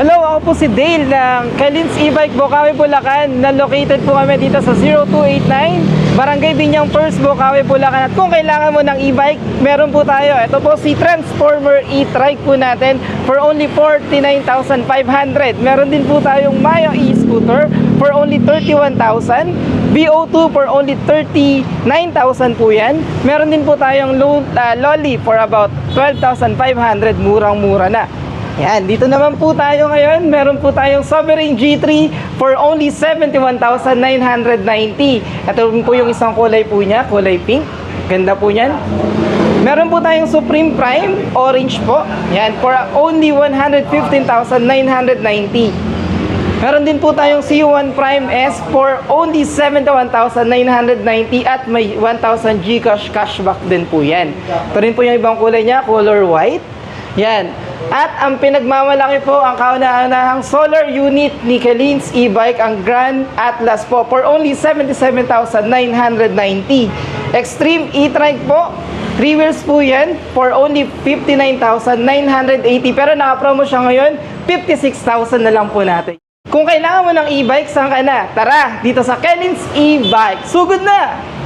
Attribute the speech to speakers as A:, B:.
A: Hello, ako po si Dale ng Kalins E-Bike Bokawi, Bulacan. Na located po kami dito sa 0289 Barangay Binyang First, Bokawi, Bulacan. At kung kailangan mo ng e-bike, meron po tayo. Ito po si Transformer e-trike po natin for only 49,500 Meron din po tayong Mayo e-scooter for only 31,000 BO2 for only 39,000 po yan. Meron din po tayong lo- ah, Lolly for about 12,500 Murang-mura na yan, dito naman po tayo ngayon. Meron po tayong Sovereign G3 for only 71,990. Ito po yung isang kulay po niya, kulay pink. Ganda po niyan. Meron po tayong Supreme Prime, orange po. Yan, for only 115,990. Meron din po tayong C1 Prime S for only 71,990 at may 1,000 Gcash cashback din po yan. Ito rin po yung ibang kulay niya, color white. Yan. At ang pinagmamalaki po, ang kauna-unahang solar unit ni Kalins e-bike, ang Grand Atlas po for only 77,990. Extreme e-trike po, wheels po yan for only 59,980 pero naka-promo siya ngayon 56,000 na lang po natin. Kung kailangan mo ng e-bike, saan ka na? Tara, dito sa Kellins e-bike. Sugod na!